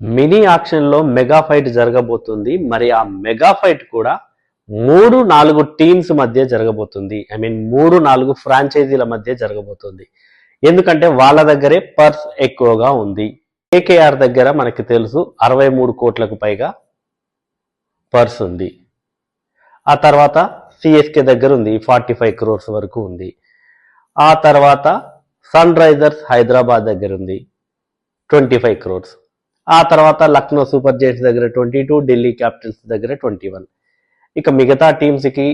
Mini ఆక్షన్లో mega fight జరగబోతుంది. మరి ఆ మెగా ఫైట్ కూడా మూడు నాలుగు టీమ్స్ మధ్య జరగబోతుంది. ఐ మీన్ మూడు నాలుగు ఫ్రాంచైజీల మధ్య జరగబోతుంది. ఎందుకంటే వాళ్ళ దగ్గరే పర్స్ ఎక్కువగా ఉంది. కేకేఆర్ దగ్గర మనకి తెలుసు అరవై మూడు కోట్లకు పైగా పర్స్ ఉంది. ఆ తర్వాత సిఎస్కే దగ్గర ఉంది ఫార్టీ ఫైవ్ క్రోర్స్ వరకు ఉంది. ఆ తర్వాత సన్ రైజర్స్ హైదరాబాద్ దగ్గర ఉంది ట్వంటీ ఫైవ్ క్రోర్స్. ఆ తర్వాత లక్నో సూపర్ జైంట్స్ దగ్గర ట్వంటీ టూ ఢిల్లీ క్యాపిటల్స్ దగ్గర ట్వంటీ వన్. ఇక మిగతా టీమ్స్కి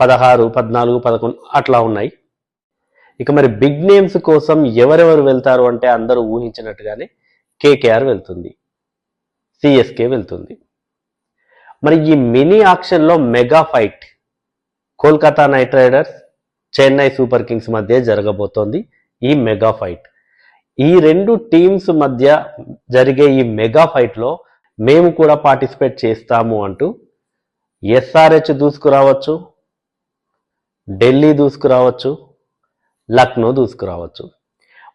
పదహారు పద్నాలుగు పదకొండు అట్లా ఉన్నాయి. ఇక మరి బిగ్ నేమ్స్ కోసం ఎవరెవరు వెళ్తారు అంటే అందరూ ఊహించినట్టుగానే కేకేఆర్ వెళ్తుంది. సిఎస్కే వెళ్తుంది. మరి ఈ mini ఆక్షన్లో mega fight Kolkata Knight Riders Chennai Super Kings మధ్య జరగబోతోంది ఈ మెగా ఫైట్. ఈ రెండు టీమ్స్ మధ్య జరిగే ఈ మెగా ఫైట్లో మేము కూడా పార్టిసిపేట్ చేస్తాము అంటూ ఎస్ఆర్హెచ్ దూసుకురావచ్చు ఢిల్లీ దూసుకురావచ్చు లక్నో దూసుకురావచ్చు.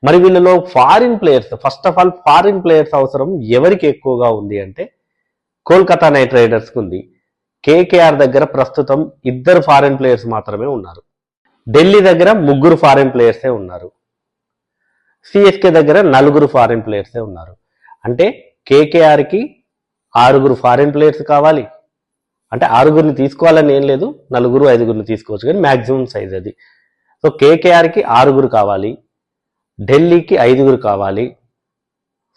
మరి వీళ్ళలో foreign players first of all foreign players అవసరం ఎవరికి ఎక్కువగా ఉంది అంటే కోల్కతా నైట్ రైడర్స్కి ఉంది. కేకేఆర్ దగ్గర ప్రస్తుతం ఇద్దరు ఫారిన్ ప్లేయర్స్ మాత్రమే ఉన్నారు. ఢిల్లీ దగ్గర ముగ్గురు ఫారిన్ ప్లేయర్సే ఉన్నారు. సిఎస్కే దగ్గర నలుగురు ఫారిన్ ప్లేయర్సే ఉన్నారు. అంటే కేకేఆర్కి ఆరుగురు ఫారిన్ ప్లేయర్స్ కావాలి. అంటే ఆరుగురిని తీసుకోవాలని ఏం లేదు నలుగురు ఐదుగురిని తీసుకోవచ్చు కానీ మ్యాక్సిమం సైజ్ అది. సో కేకేఆర్కి ఆరుగురు కావాలి ఢిల్లీకి ఐదుగురు కావాలి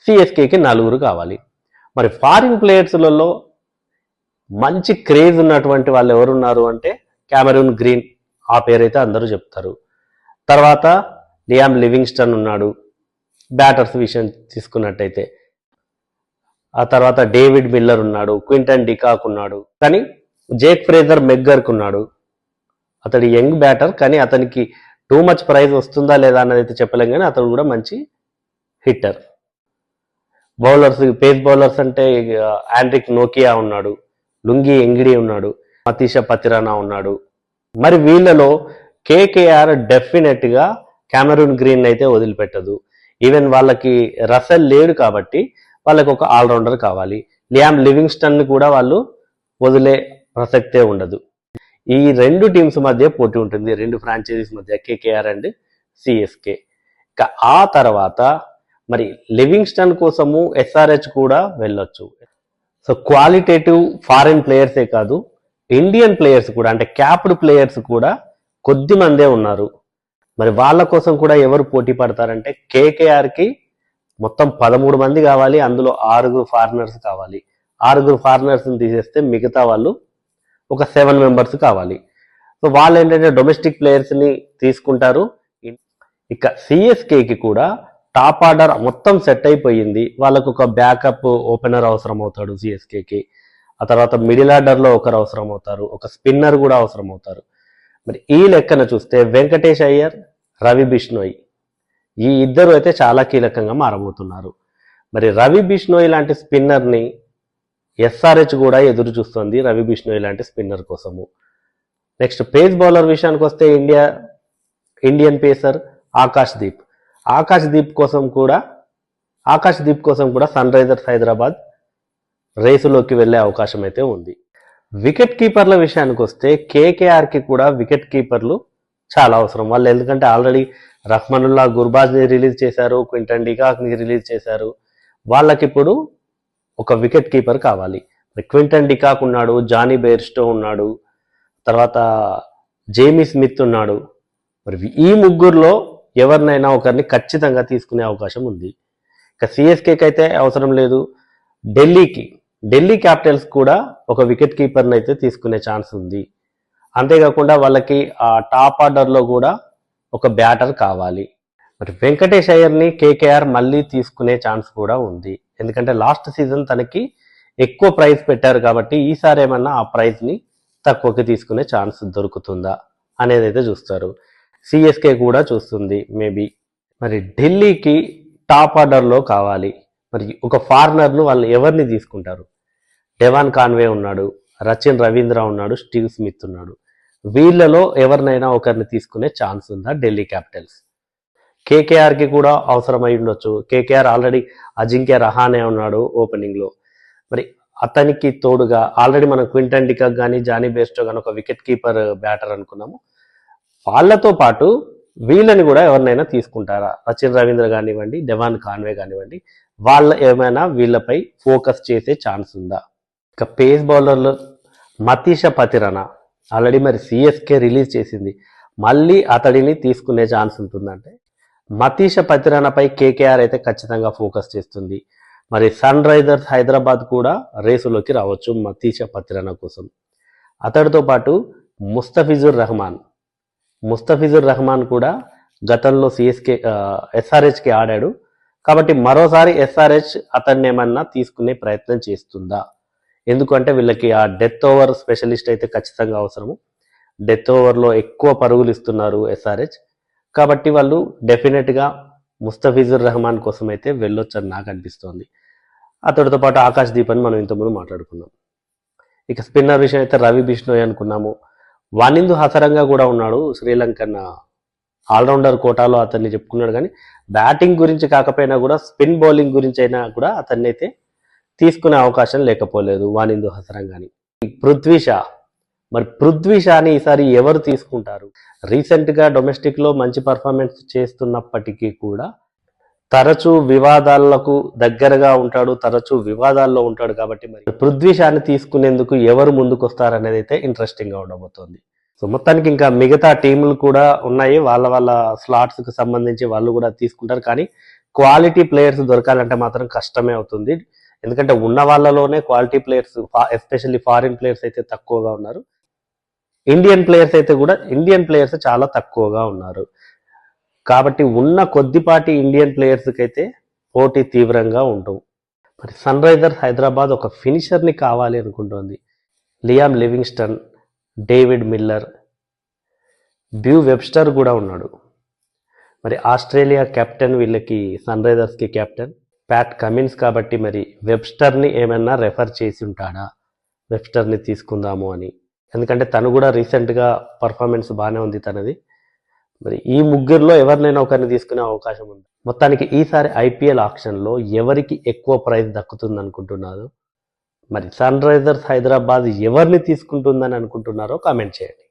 సిఎస్కేకి నలుగురు కావాలి. మరి ఫారిన్ ప్లేయర్స్లలో మంచి క్రేజ్ ఉన్నటువంటి వాళ్ళు ఎవరున్నారు అంటే కెమెరూన్ గ్రీన్ ఆ పేరైతే అందరూ చెప్తారు. తర్వాత లియామ్ లివింగ్స్టన్ ఉన్నాడు. బ్యాటర్స్ విషయం తీసుకున్నట్టయితే. ఆ తర్వాత డేవిడ్ మిల్లర్ ఉన్నాడు క్వింటన్ డికాక్ ఉన్నాడు. కానీ జేక్ ఫ్రేజర్ మెగ్గర్కు ఉన్నాడు. అతడి యంగ్ బ్యాటర్ కానీ అతనికి టూ మచ్ ప్రైజ్ వస్తుందా లేదా అన్నది అయితే చెప్పలేం కానీ అతడు కూడా మంచి హిట్టర్. బౌలర్స్ పేస్ బౌలర్స్ అంటే ఆండ్రిక్ నోకియా ఉన్నాడు లుంగి ఎంగిడి ఉన్నాడు మతీష పతిరానా ఉన్నాడు. మరి వీళ్ళలో కేకేఆర్ డెఫినెట్గా కెమెరూన్ గ్రీన్ అయితే వదిలిపెట్టదు. ఈవెన్ వాళ్ళకి రసెల్ లేడు కాబట్టి వాళ్ళకి ఒక ఆల్రౌండర్ కావాలి. లియామ్ లివింగ్స్టన్ కూడా వాళ్ళు వదిలే ప్రసక్తే ఉండదు. ఈ రెండు టీమ్స్ మధ్య పోటీ ఉంటుంది. రెండు ఫ్రాంచైజీస్ మధ్య కేకేఆర్ అండ్ సిఎస్కే ఇక ఆ తర్వాత మరి లివింగ్స్టన్ కోసము ఎస్ఆర్హెచ్ కూడా వెళ్ళొచ్చు. సో క్వాలిటేటివ్ ఫారిన్ ప్లేయర్సే కాదు ఇండియన్ ప్లేయర్స్ కూడా అంటే క్యాప్డ్ ప్లేయర్స్ కూడా కొద్ది మందే ఉన్నారు. మరి వాళ్ళ కోసం కూడా ఎవరు పోటీ పడతారంటే కేకేఆర్కి మొత్తం పదమూడు మంది కావాలి అందులో ఆరుగురు ఫారినర్స్ కావాలి. ఆరుగురు ఫారినర్స్ని తీసేస్తే మిగతా వాళ్ళు ఒక సెవెన్ మెంబర్స్ కావాలి. సో వాళ్ళు ఏంటంటే డొమెస్టిక్ ప్లేయర్స్ని తీసుకుంటారు. ఇక సిఎస్కేకి కూడా టాప్ ఆర్డర్ మొత్తం సెట్ అయిపోయింది. వాళ్ళకు ఒక బ్యాకప్ ఓపెనర్ అవసరం అవుతాడు సిఎస్కేకి. ఆ తర్వాత మిడిల్ ఆర్డర్లో ఒకరు అవసరం అవుతారు ఒక స్పిన్నర్ కూడా అవసరం అవుతారు మరి ఈ లెక్కన చూస్తే వెంకటేష్ అయ్యర్ రవి బిష్ణోయ్. ఈ ఇద్దరు అయితే చాలా కీలకంగా మారబోతున్నారు. మరి రవి బిష్ణోయ్ లాంటి స్పిన్నర్ని ఎస్ఆర్హెచ్ కూడా ఎదురు చూస్తుంది రవి బిష్ణోయ్ లాంటి స్పిన్నర్ కోసము. నెక్స్ట్ పేస్ బౌలర్ విషయానికి వస్తే India Indian pacer Akash Deep. Akash Deep కోసం కూడా ఆకాష్ దీప్ కోసం కూడా సన్ రైజర్స్ హైదరాబాద్ రేసులోకి వెళ్ళే అవకాశం అయితే ఉంది. వికెట్ కీపర్ల విషయానికి వస్తే కేకేఆర్కి కూడా వికెట్ కీపర్లు చాలా అవసరం. వాళ్ళు ఎందుకంటే ఆల్రెడీ రహ్మనుల్లా గుర్బాజ్ని రిలీజ్ చేశారు క్వింటన్ డికాక్ని రిలీజ్ చేశారు. వాళ్ళకి ఇప్పుడు ఒక వికెట్ కీపర్ కావాలి. క్వింటన్ డికాక్ ఉన్నాడు జానీ బేర్స్టో ఉన్నాడు తర్వాత జేమీ స్మిత్ ఉన్నాడు. మరి ఈ ముగ్గురులో ఎవరినైనా ఒకరిని ఖచ్చితంగా తీసుకునే అవకాశం ఉంది. ఇక సిఎస్కేకి అయితే అవసరం లేదు. ఢిల్లీకి ఢిల్లీ క్యాపిటల్స్ కూడా ఒక వికెట్ కీపర్ని అయితే తీసుకునే ఛాన్స్ ఉంది. అంతేకాకుండా వాళ్ళకి ఆ టాప్ ఆర్డర్లో కూడా ఒక బ్యాటర్ కావాలి. మరి వెంకటేష్ అయ్యర్ని కేకేఆర్ మళ్ళీ తీసుకునే ఛాన్స్ కూడా ఉంది. ఎందుకంటే లాస్ట్ సీజన్ తనకి ఎక్కువ ప్రైజ్ పెట్టారు కాబట్టి ఈసారి ఏమన్నా ఆ ప్రైజ్ని తక్కువకి తీసుకునే ఛాన్స్ దొరుకుతుందా అనేది అయితే చూస్తారు. సిఎస్కే కూడా చూస్తుంది మేబీ. మరి ఢిల్లీకి టాప్ ఆర్డర్లో కావాలి. మరి ఒక ఫారినర్ను వాళ్ళు ఎవరిని తీసుకుంటారు? డెవాన్ కాన్వే ఉన్నాడు రచిన్ రవీంద్ర ఉన్నాడు స్టీవ్ స్మిత్ ఉన్నాడు. వీళ్ళలో ఎవరినైనా ఒకరిని తీసుకునే ఛాన్స్ ఉందా ఢిల్లీ క్యాపిటల్స్? కేకేఆర్కి కూడా అవసరమై ఉండొచ్చు. కేకేఆర్ ఆల్రెడీ అజింక్య రహానే ఉన్నాడు ఓపెనింగ్లో. మరి అతనికి తోడుగా ఆల్రెడీ మనం క్వింటన్ డికాక్ కానీ జానీ బేస్టో కానీ ఒక వికెట్ కీపర్ బ్యాటర్ అనుకున్నాము. వాళ్ళతో పాటు వీళ్ళని కూడా ఎవరినైనా తీసుకుంటారా? రచిన్ రవీంద్ర కానివ్వండి డెవాన్ కాన్వే కానివ్వండి వాళ్ళ ఏమైనా వీళ్ళపై ఫోకస్ చేసే ఛాన్స్ ఉందా? ఇక పేస్ బౌలర్లు మతీష పతిరణ. ఆల్రెడీ మరి సిఎస్కే రిలీజ్ చేసింది. మళ్ళీ అతడిని తీసుకునే ఛాన్స్ ఉంటుందంటే మతీష పతిరణపై కేకేఆర్ అయితే ఖచ్చితంగా ఫోకస్ చేస్తుంది. మరి సన్ రైజర్స్ హైదరాబాద్ కూడా రేసులోకి రావచ్చు మతీష పతిరణ కోసం. అతడితో పాటు ముస్తఫిజుర్ రహమాన్. ముస్తఫిజుర్ రహమాన్ కూడా గతంలో సిఎస్కే ఎస్ఆర్హెచ్కి ఆడాడు. కాబట్టి మరోసారి ఎస్ఆర్హెచ్ అతన్ని ఏమన్నా తీసుకునే ప్రయత్నం చేస్తుందా? ఎందుకంటే వీళ్ళకి ఆ డెత్ ఓవర్ స్పెషలిస్ట్ అయితే ఖచ్చితంగా అవసరము. డెత్ ఓవర్లో ఎక్కువ పరుగులు ఇస్తున్నారు ఎస్ఆర్హెచ్ కాబట్టి వాళ్ళు డెఫినెట్గా ముస్తఫిజుర్ రహమాన్ కోసం అయితే వెళ్ళొచ్చని నాకు అనిపిస్తోంది. అతడితో పాటు ఆకాష్ దీప్ అని మనం ఇంతకుముందు మాట్లాడుకున్నాం. ఇక స్పిన్నర్ విషయం అయితే రవి బిష్ణోయ్ అనుకున్నాము. వానిందు హసరంగా కూడా ఉన్నాడు శ్రీలంకన్ ఆల్రౌండర్ కోటాలో అతన్ని చెప్పుకున్నాడు. కానీ బ్యాటింగ్ గురించి కాకపోయినా కూడా స్పిన్ బౌలింగ్ గురించి అయినా కూడా అతన్ని అయితే తీసుకునే అవకాశం లేకపోలేదు వానిందు హసరంగాని పృథ్వీ షా మరి పృథ్వీషాని ఈసారి ఎవరు తీసుకుంటారు? రీసెంట్గా డొమెస్టిక్లో మంచి పర్ఫార్మెన్స్ చేస్తున్నప్పటికీ కూడా తరచూ వివాదాలకు దగ్గరగా ఉంటాడు తరచూ వివాదాల్లో ఉంటాడు కాబట్టి మరి పృథ్వీషాన్ని తీసుకునేందుకు ఎవరు ముందుకు వస్తారనేది అయితే ఇంట్రెస్టింగ్గా ఉండబోతోంది. సో మొత్తానికి ఇంకా మిగతా టీంలు కూడా ఉన్నాయి వాళ్ళ వాళ్ళ స్లాట్స్కి సంబంధించి వాళ్ళు కూడా తీసుకుంటారు. కానీ క్వాలిటీ ప్లేయర్స్ దొరకాలంటే మాత్రం కష్టమే అవుతుంది. ఎందుకంటే ఉన్న వాళ్ళలోనే quality players especially foreign players అయితే తక్కువగా ఉన్నారు. ఇండియన్ ప్లేయర్స్ అయితే కూడా ఇండియన్ ప్లేయర్స్ చాలా తక్కువగా ఉన్నారు. కాబట్టి ఉన్న కొద్దిపాటి ఇండియన్ ప్లేయర్స్కి అయితే పోటీ తీవ్రంగా ఉంటుంది మరి సన్ రైజర్స్ హైదరాబాద్ ఒక ఫినిషర్ని కావాలి అనుకుంటోంది. Liam Livingstone David Miller Beau Webster కూడా ఉన్నాడు. మరి ఆస్ట్రేలియా కెప్టెన్ వీళ్ళకి సన్ రైజర్స్కి కెప్టెన్. ప్యాట్ కమిన్స్ కాబట్టి మరి వెబ్స్టర్ని ఏమైనా రెఫర్ చేసి ఉంటాడా? వెబ్స్టర్ని తీసుకుందాము అని. ఎందుకంటే తను కూడా రీసెంట్గా పర్ఫార్మెన్స్ బాగానే ఉంది తనది. మరి ఈ ముగ్గురులో ఎవరినైనా ఒకరిని తీసుకునే అవకాశం ఉంది. మొత్తానికి ఈసారి ఐపీఎల్ ఆప్షన్లో ఎవరికి ఎక్కువ ప్రైజ్ దక్కుతుంది అనుకుంటున్నారు మరి సన్ రైజర్స్ హైదరాబాద్ ఎవరిని తీసుకుంటుందని అనుకుంటున్నారో కామెంట్ చేయండి.